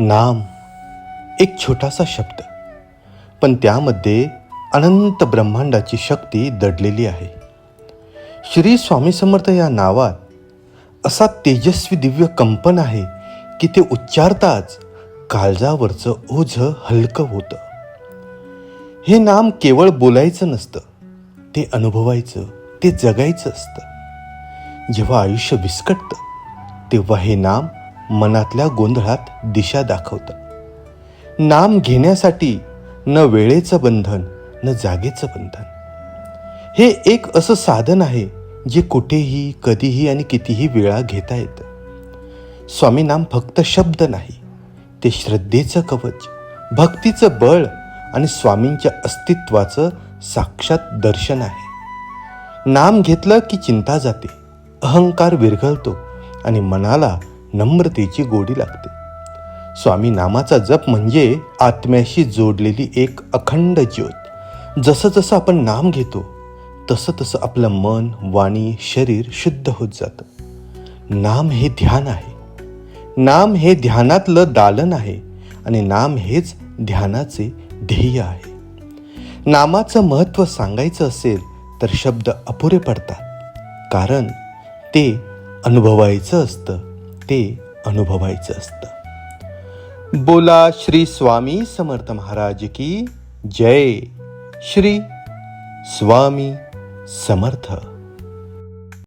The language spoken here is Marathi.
नाम एक छोटासा शब्द पण त्यामध्ये अनंत ब्रह्मांडाची शक्ती दडलेली आहे. श्री स्वामी समर्थ या नावात असा तेजस्वी दिव्य कंपन आहे की ते उच्चारताच काळजावरचं ओझं हलकं होतं. हे नाम केवळ बोलायचं नसतं ते अनुभवायचं ते जगायचं असतं. जेव्हा आयुष्य विस्कटतं तेव्हा हे नाम मनातल्या गोंधळात दिशा दाखवतं. नाम घेण्यासाठी न वेळेचं बंधन न जागेचं बंधन. हे एक असं साधन आहे जे कुठेही कधीही आणि कितीही वेळा घेता येतं. स्वामी नाम फक्त शब्द नाही ते श्रद्धेचं कवच भक्तीचं बळ आणि स्वामींच्या अस्तित्वाचं साक्षात दर्शन आहे. नाम घेतलं की चिंता जाते अहंकार विरघळतो आणि मनाला नम्रतेची गोडी लागते. स्वामी नामाचा जप म्हणजे आत्म्याशी जोडलेली एक अखंड ज्योत. जसं जसं आपण नाम घेतो तसं तसं आपलं मन वाणी शरीर शुद्ध होत जातं. नाम हे ध्यान आहे. नाम हे ध्यानातलं दालन आहे आणि नाम हेच ध्यानाचे ध्येय आहे. नामाचं महत्त्व सांगायचं असेल तर शब्द अपुरे पडतात. कारण ते अनुभवायचं असतं. ते अनुभवायचं असतं. बोला श्री स्वामी समर्थ महाराज की जय. श्री स्वामी समर्थ.